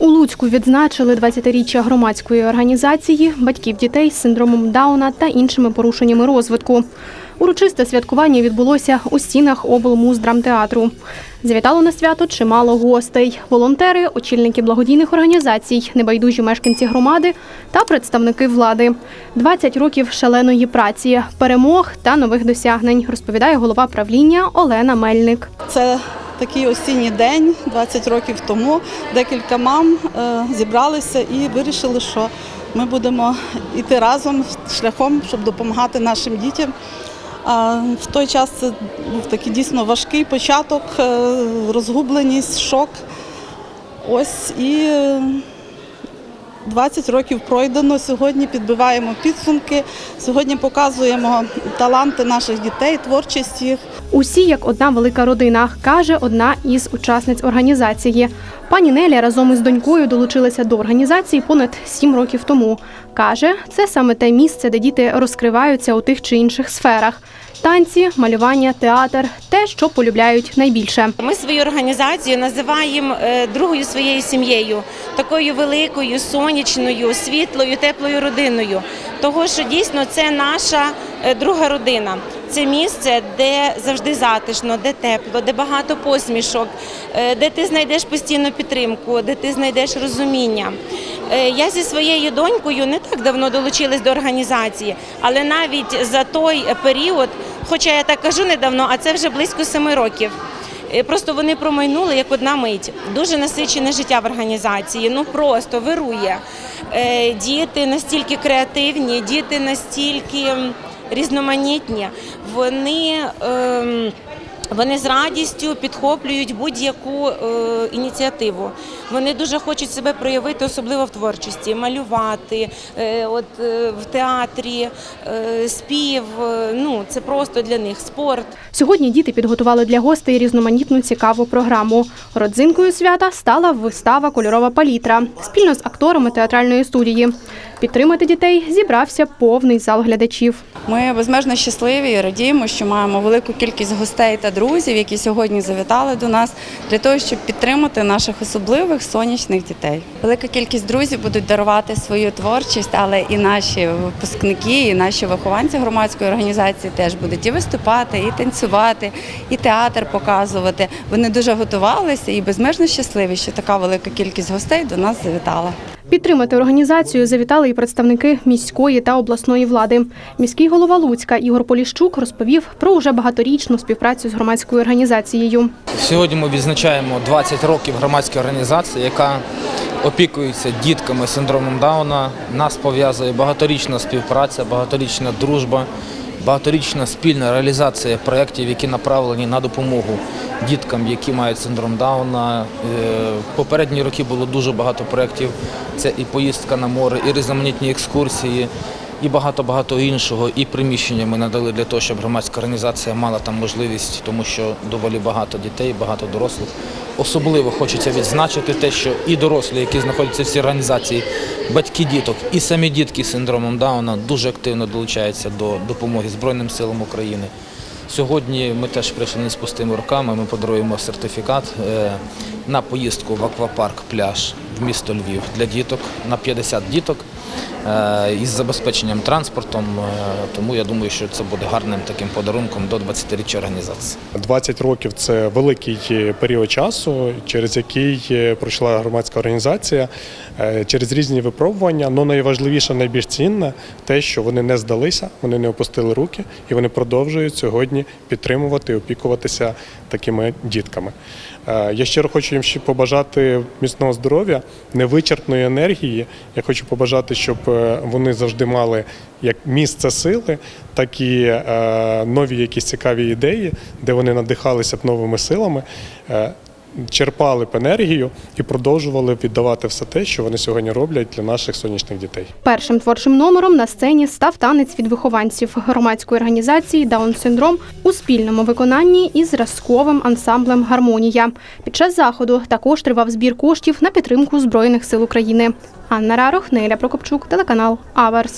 У Луцьку відзначили 20-річчя громадської організації батьків дітей з синдромом Дауна та іншими порушеннями розвитку. Урочисте святкування відбулося у стінах облмуздрамтеатру. Завітало на свято чимало гостей: волонтери, очільники благодійних організацій, небайдужі мешканці громади та представники влади. 20 років шаленої праці, перемог та нових досягнень, розповідає голова правління Олена Мельник. Це такий осінній день, 20 років тому. Декілька мам е, зібралися і вирішили, що ми будемо йти разом шляхом, щоб допомагати нашим дітям. В той час це був такий дійсно важкий початок, е, розгубленість, шок. Ось і 20 років пройдено. Сьогодні підбиваємо підсумки. Сьогодні показуємо таланти наших дітей, творчість їх. Усі як одна велика родина, каже одна із учасниць організації. Пані Неля разом із донькою долучилася до організації понад сім років тому. Каже, це саме те місце, де діти розкриваються у тих чи інших сферах: танці, малювання, театр те, що полюбляють найбільше. Ми свою організацію називаємо е, другою своєю сім'єю, такою великою, сонячною, світлою, теплою родиною. Того, що дійсно це наша е, друга родина. Це місце, де завжди затишно, де тепло, де багато посмішок, е, де ти знайдеш постійну підтримку, де ти знайдеш розуміння. Е, Я зі своєю донькою не так давно долучилась до організації, але навіть за той період, хоча я так кажу недавно, а це вже близько семи років. Е, Просто вони промайнули як одна мить. Дуже насичене життя в організації. Ну просто вирує. Е, Діти настільки креативні, діти настільки різноманітні. Вони. ем, вони з радістю підхоплюють будь-яку е, ініціативу. Вони дуже хочуть себе проявити, особливо в творчості, малювати, е, от е, в театрі, е, спів. е, ну це просто для них спорт. Сьогодні діти підготували для гостей різноманітну цікаву програму. Родзинкою свята стала вистава Кольорова палітра спільно з акторами театральної студії. Підтримати дітей зібрався повний зал глядачів. Ми безмежно щасливі і радіємо, що маємо велику кількість гостей та друзів, які сьогодні завітали до нас для того, щоб підтримати наших особливих сонячних дітей. Велика кількість друзів будуть дарувати свою творчість, але і наші випускники, і наші вихованці громадської організації теж будуть і виступати, і танцювати, і театр показувати. Вони дуже готувалися і безмежно щасливі, що така велика кількість гостей до нас завітала. Підтримати організацію завітали і представники міської та обласної влади. Міський голова Луцька Ігор Поліщук розповів про уже багаторічну співпрацю з громадською організацією. Сьогодні ми відзначаємо 20 років громадської організації, яка опікується дітками з синдромом Дауна. Нас пов'язує багаторічна співпраця, багаторічна дружба, багаторічна спільна реалізація проєктів, які направлені на допомогу діткам, які мають синдром Дауна. Е, попередні роки було дуже багато проєктів. Це і поїздка на море, і різноманітні екскурсії. І багато-багато іншого, і приміщення ми надали для того, щоб громадська організація мала там можливість, тому що доволі багато дітей, багато дорослих. Особливо хочеться відзначити те, що і дорослі, які знаходяться в цій організації, батьки діток, і самі дітки з синдромом Дауна дуже активно долучаються до допомоги Збройним силам України. Сьогодні ми теж прийшли не з пустими руками. Ми подаруємо сертифікат е, на поїздку в аквапарк пляж в місто Львів для діток на 50 діток е, із забезпеченням транспортом. Е, Тому я думаю, що це буде гарним таким подарунком до 20-річчя організації. 20 років це великий е, період часу, через який пройшла громадська організація через різні випробування. але найважливіше, найбільш цінне те, що вони не здалися, вони не опустили руки і вони продовжують сьогодні підтримувати опікуватися такими дітками. Е, Я щиро хочу їм ще побажати міцного здоров'я, невичерпної енергії. Я хочу побажати, щоб е, вони завжди мали як місце сили, так і е, нові якісь цікаві ідеї, де вони надихалися б новими силами, черпали б енергію і продовжували б віддавати все те, що вони сьогодні роблять для наших сонячних дітей. Першим творчим номером на сцені став танець від вихованців громадської організації Даун Синдром у спільному виконанні із зразковим ансамблем Гармонія. Під час заходу також тривав збір коштів на підтримку Збройних сил України. Анна Рарох, Неля Прокопчук, телеканал Аверс.